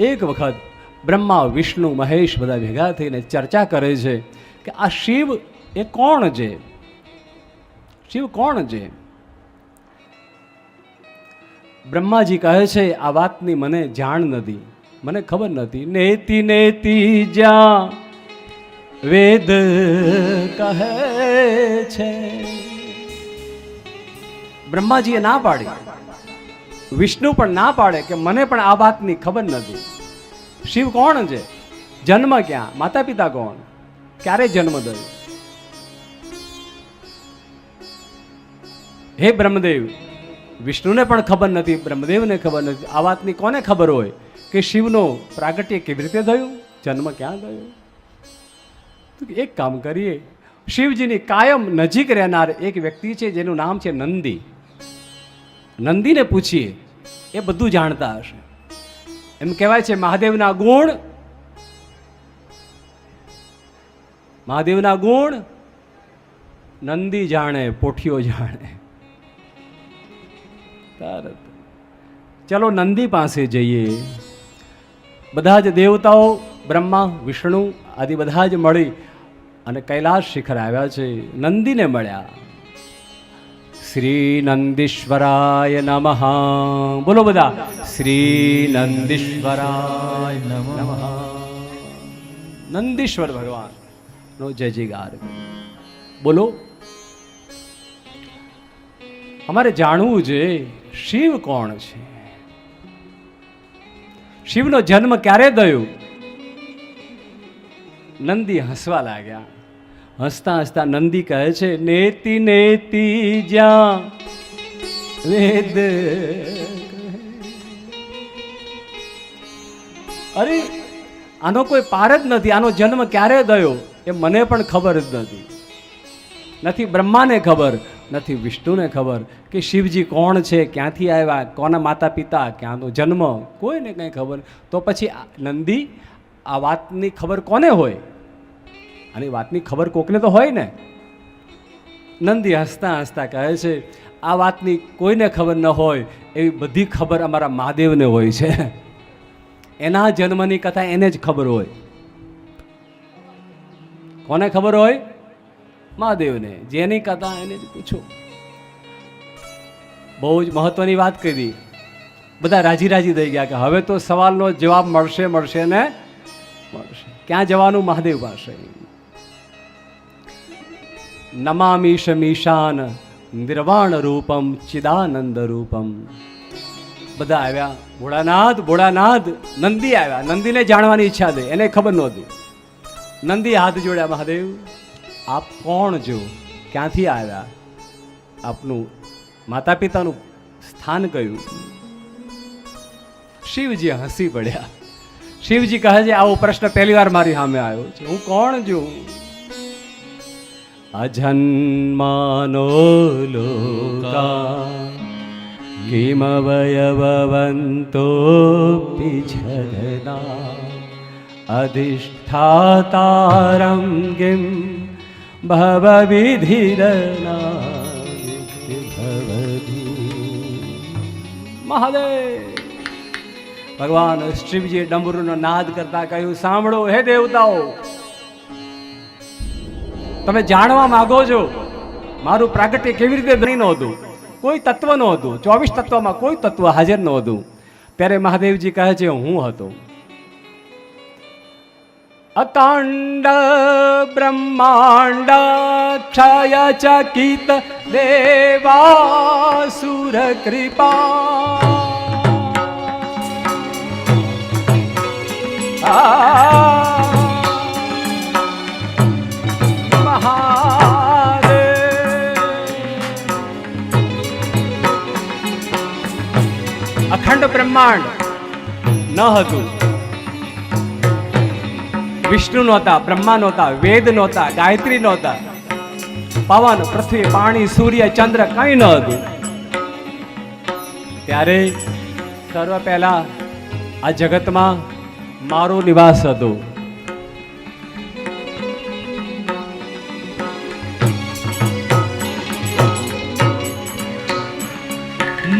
એક વખત બ્રહ્મા, વિષ્ણુ, મહેશ બધા ભેગા થઈને ચર્ચા કરે છે કે આ શિવ એ કોણ છે? શિવ કોણ છે? બ્રહ્માજી કહે છે, આ વાતની મને જાણ નથી, મને ખબર નથી. નેતિ નેતિ જ્યાં વેદ કહે છે. બ્રહ્માજીએ ના પાડી. વિષ્ણુ પણ ના પાડે કે મને પણ આ વાતની ખબર નથી. શિવ કોણ છે? જન્મ ક્યાં? માતા પિતા કોણ? ક્યારે જન્મ થયો? હે બ્રહ્મદેવ, વિષ્ણુને પણ ખબર નથી, બ્રહ્મદેવને ખબર નથી. આ વાતની કોને ખબર હોય કે શિવનો પ્રાગટ્ય કેવી રીતે થયું? જન્મ ક્યાં થયો? એક કામ કરીએ. શિવજીની કાયમ નજીક રહેનાર એક વ્યક્તિ છે, જેનું નામ છે નંદી. નંદીને પૂછીએ એ બધું જાણતા હશે. એમ કહેવાય છે મહાદેવના ગુણ મહાદેવના ગુણ નંદી જાણે પોઠિયો જાણે. તરત ચલો નંદી પાસે જઈએ. બધા જ દેવતાઓ, બ્રહ્મા, વિષ્ણુ આદિ બધા જ મળી અને કૈલાસ શિખર આવ્યા છે. નંદીને મળ્યા. શ્રી નંદીશ્વરાય નમઃ બોલો બધા શ્રી નંદીશ્વરાય નમઃ નંદીશ્વર ભગવાન નો જય જયગાર બોલો અમારે જાણવું છે શિવ કોણ છે શિવનો જન્મ ક્યારે થયો નંદી હસવા લાગ્યા હસતા હસતા નંદી કહે છે, નેતિ નેતિ, જ્યાં વેદ અરે, આનો કોઈ પાર જ નથી. આનો જન્મ ક્યારે થયો એ મને પણ ખબર જ નથી. નથી બ્રહ્માને ખબર, નથી વિષ્ણુને ખબર કે શિવજી કોણ છે, ક્યાંથી આવ્યા, કોના માતા પિતા ક્યાંનો જન્મ, કોઈને કંઈ ખબર. તો પછી નંદી, આ વાતની ખબર કોને હોય? આની વાતની ખબર કોકને તો હોય ને? નંદી હસતા હસતા કહે છે, આ વાતની કોઈને ખબર ન હોય, એવી બધી ખબર અમારા મહાદેવને હોય છે. એના જન્મની કથા એને જ ખબર હોય. કોને ખબર હોય? મહાદેવને. જેની કથા એને જ પૂછો. બહુ જ મહત્વની વાત કરી બધા રાજી રાજી થઈ ગયા કે હવે તો સવાલનો જવાબ મળશે મળશે ને? મળશે. ક્યાં જવાનું? મહાદેવ પાસે. નમામીશ નિર્વાણ રૂપમ ચિદાનંદ રૂપમ બધા આવ્યા, ભોળાનાથ ભોળાનાથ, નંદી આવ્યા. નંદીને જાણવાની ઈચ્છા થઈ, એને ખબર નહોતી. નંદી હાથ જોડ્યા મહાદેવ, આપ કોણ જો ક્યાંથી આવ્યા? આપનું માતા પિતાનું સ્થાન કયું? શિવજી હસી પડ્યા. શિવજી કહે છે, આવો પ્રશ્ન પહેલી વાર મારી સામે આવ્યો છે. હું કોણ છું? અજન્માનો લોકા કિમવયવંતો પિછદના અધિષ્ઠાતારં કિમ ભવવિધિરના મહાદેવ ભગવાન શિવજી ડમરુનો નાદ કરતા કહ્યું સાંભળો હે દેવતાઓ તમે જાણવા માગો છો, મારું પ્રાગટ્ય કેવી રીતે બની નહોતું? કોઈ તત્વ નહોતું, ચોવીસ તત્વમાં કોઈ તત્વ હાજર નહોતું. ત્યારે મહાદેવજી કહે છે, હું હતો. અતાંડ બ્રહ્માંડ ક્ષય ચકિત દેવાસુર કૃપા. અખંડ બ્રહ્માંડ ન હતું વિષ્ણુ નહોતા બ્રહ્મા નહોતા વેદ નહોતા ગાયત્રી નહોતા પવન પૃથ્વી પાણી સૂર્ય ચંદ્ર કંઈ ન હતું ત્યારે સર્વ પહેલા આ જગતમાં મારો નિવાસ હતો.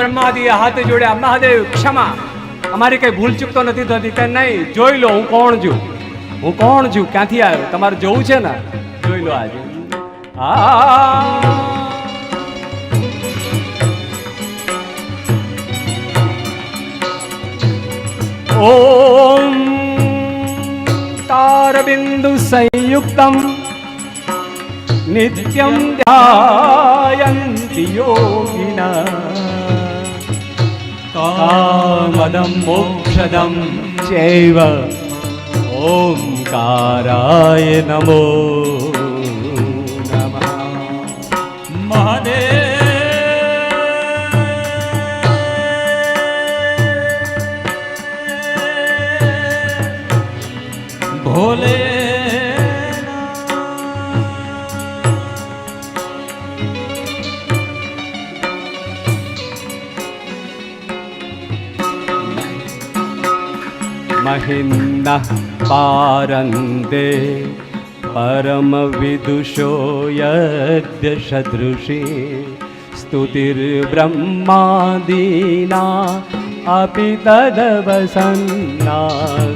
વિષ્ણુ બ્રહ્માદી હાથ જોડ્યા મહાદેવ ક્ષમા અમારી કઈ ભૂલ ચૂક તો નથી થતી કે નહીં જોઈ લો હું કોણ છું હું કોણ છું ક્યાંથી આવ્યો તમારે જોવું છે ને જોઈ લો આજે આ ॐ तारबिन्दु संयुक्तं नित्यं ध्यायन्ति योगिनः कामदं मोक्षदं चैव ओङ्काराय नमो नमः ભોલે महिन्दः पारन्ते परमविदुषो यद्यशदृशि स्तुतिर्ब्रह्मादीना अपि तदवसन्ना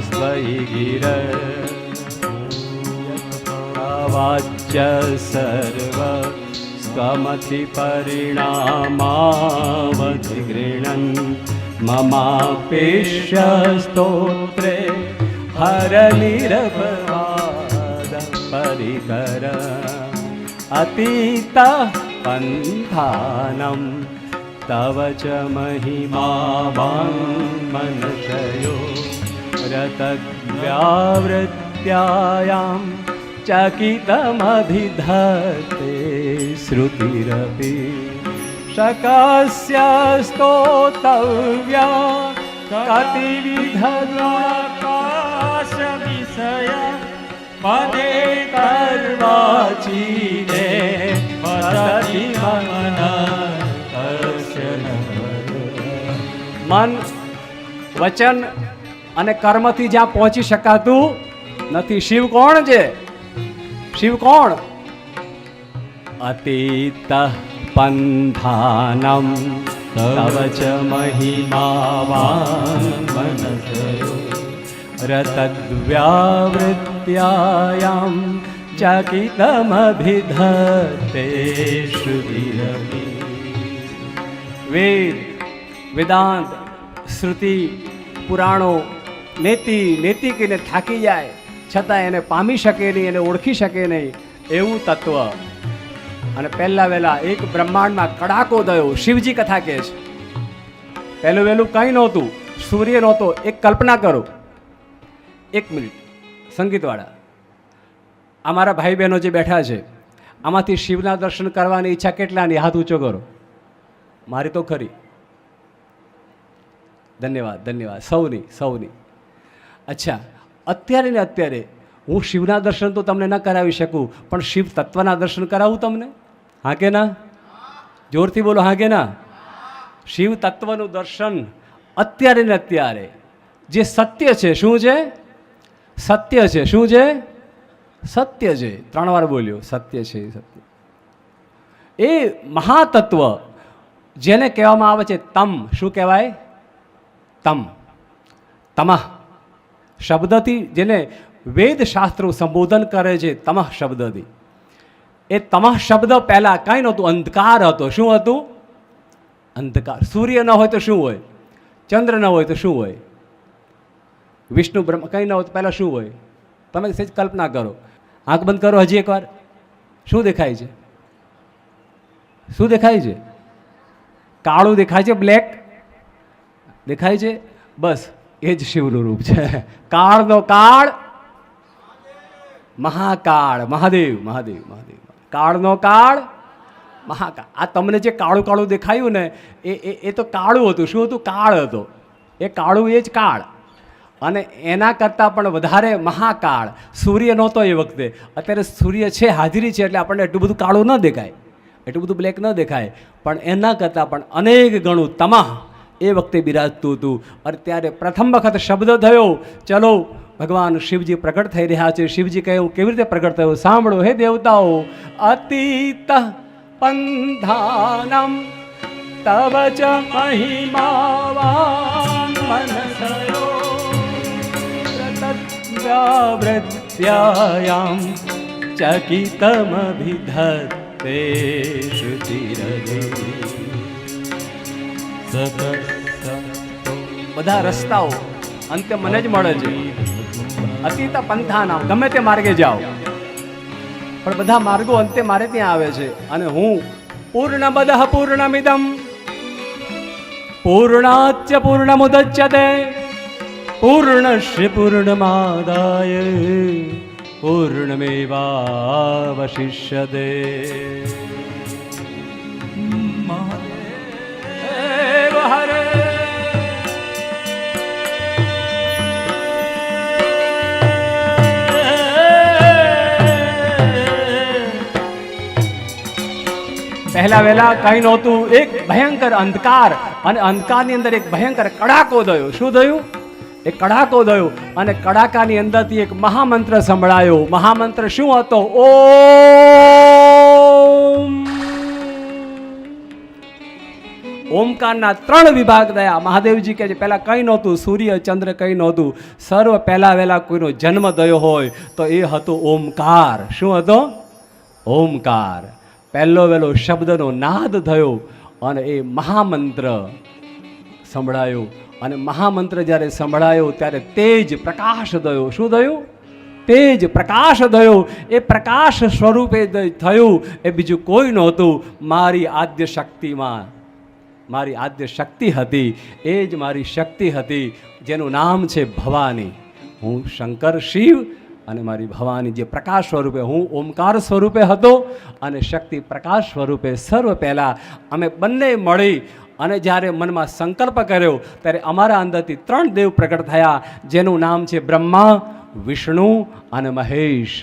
स्वयि गिर। वाच्य सर्व स्वमतिपरिणामावधिगृह्णन् ममापेष्य स्तोत्रे हरनिरपवाद परिकर अतीतः पन्थानं तव च महिमा वाङ्मनशयो रतव्यावृत्त्यायां चकितमभिधत्ते श्रुतिरपि शकस्य स्तोतव्या कतिविधगुणकाश વિષય પદે कर्वाचीने પદતિ મન મન વચન અને કર્મથી જ્યાં પહોંચી શકાતું નથી શિવ કોણ છે શિવ કોણ અતીત પંથાનમ तव च महिमावान् રતદ્વ્યાવૃત્યાયામ ચકિતમભિધતે શ્રુતિરપી વેદ વેદાંત શ્રુતિ પુરાણો નેતિ નેતિકીને થાકી જાય છતાં એને પામી શકે નહીં એને ઓળખી શકે નહીં એવું તત્વ અને પહેલા વહેલા એક બ્રહ્માંડમાં કડાકો થયો. શિવજી કથા કહે છે. પહેલું વહેલું કંઈ નહોતું. સૂર્ય નહોતો. એક કલ્પના કરો. એક મિનિટ. સંગીતવાળા અમારા ભાઈ બહેનો જે બેઠા છે, આમાંથી શિવના દર્શન કરવાની ઈચ્છા કેટલાની? હાથ ઊંચો કરો. મારી તો ખરી. ધન્યવાદ ધન્યવાદ. સૌની સૌની. અચ્છા, અત્યારે ને અત્યારે હું શિવના દર્શન તો તમને ન કરાવી શકું, પણ શિવ તત્વના દર્શન કરાવું તમને? હા કે ના જોરથી બોલો હા કે ના શિવ તત્વનું દર્શન અત્યારે ને અત્યારે જે સત્ય છે શું છે સત્ય છે શું છે સત્ય છે ત્રણ વાર બોલ્યો સત્ય છે સત્ય એ મહાતત્વ જેને કહેવામાં આવે છે તમ શું કહેવાય તમ તમઃ શબ્દથી જેને વેદ શાસ્ત્રો સંબોધન કરે છે તમઃ શબ્દથી એ તમા શબ્દ પહેલાં કાંઈ નહોતું. અંધકાર હતો. શું હતું? અંધકાર. સૂર્ય ન હોય તો શું હોય? ચંદ્ર ન હોય તો શું હોય? વિષ્ણુ બ્રહ્મ કંઈ ન હોય તો પહેલાં શું હોય? તમે સહેજ કલ્પના કરો. આંખ બંધ કરો હજી એકવાર. શું દેખાય છે? શું દેખાય છે? કાળું દેખાય છે? બ્લેક? દેખાય છે? બસ, એ જ શિવનું રૂપ છે. કાળનો કાળ મહાકાળ. મહાદેવ મહાદેવ મહાદેવ. કાળનો કાળ? મહાકાળ. આ તમને જે કાળું કાળું દેખાયું ને, એ એ તો કાળું હતું. શું હતું? કાળ હતો. એ કાળું એ જ કાળ. અને એના કરતાં પણ વધારે મહાકાળ. સૂર્ય નહોતો એ વખતે. અત્યારે સૂર્ય છે, હાજરી છે, એટલે આપણને એટલું બધું કાળું ન દેખાય. એટલું બધું બ્લેક ન દેખાય. પણ એના કરતાં પણ અનેક ગણું તમાહ એ વખતે બિરાજતું હતું. અને ત્યારે પ્રથમ વખત શબ્દ થયો, ચલો ભગવાન શિવજી પ્રગટ થઈ રહ્યા છે. શિવજી કહે હું કેવી રીતે પ્રગટ થયો? સાંભળો હે દેવતાઓ. અતીત પંથાનમ તવ ચ મહિમાવાન મનસયો પ્રતવ્યાવૃત્યાયામ ચકિતમભિધત્તે બધા રસ્તાઓ અંતે મને જ મળે છે. અતીત પંથાનામ ગમે તે માર્ગે જાઓ. પણ બધા માર્ગો અંતે મારે ત્યાં આવે છે અને હું પૂર્ણ પૂર્ણમદ પૂર્ણમિદમ. પૂર્ણાચ્ય પૂર્ણમુદચ્યતે. પૂર્ણશ્ય પૂર્ણમાદાય. પૂર્ણમેવાવશિષ્યતે. પહેલા વહેલા કઈ નહોતું, એક ભયંકર અંધકાર અને અંધકારની અંદર એક ભયંકર કડાકો થયો શું થયું એ કડાકો થયો અને કડાકાની અંદરથી એક મહામંત્ર સંભળાયો. મહામંત્ર શું હતો? ઓમ. ઓમકારના ત્રણ વિભાગ થયા મહાદેવજી કહે છે, પહેલાં કંઈ નહોતું, સૂર્ય, ચંદ્ર કંઈ નહોતું. સર્વ પહેલાં વહેલા કોઈનો જન્મ થયો હોય તો એ હતો ઓમકાર. શું હતો? ઓમકાર. પહેલો વહેલો શબ્દનો નાદ થયો અને એ મહામંત્ર સંભળાયો. અને મહામંત્ર જ્યારે સંભળાયો, ત્યારે તેજ પ્રકાશ થયો. શું થયું? તેજ પ્રકાશ થયો. એ પ્રકાશ સ્વરૂપે થયું. એ બીજું કોઈ નહોતું. મારી આદ્ય શક્તિમાં, મારી આદ્ય શક્તિ હતી. એ જ મારી શક્તિ હતી, જેનું નામ છે ભવાની. હું શંકર શિવ અને મારી ભવાની જે પ્રકાશ સ્વરૂપે હું, ઓમકાર સ્વરૂપે હતો અને શક્તિ પ્રકાશ સ્વરૂપે સર્વ પહેલાં અમે બંને મળી અને જ્યારે મનમાં સંકલ્પ કર્યો, ત્યારે અમારા અંદરથી ત્રણ દેવ પ્રગટ થયા, જેનું નામ છે બ્રહ્મા, વિષ્ણુ અને મહેશ.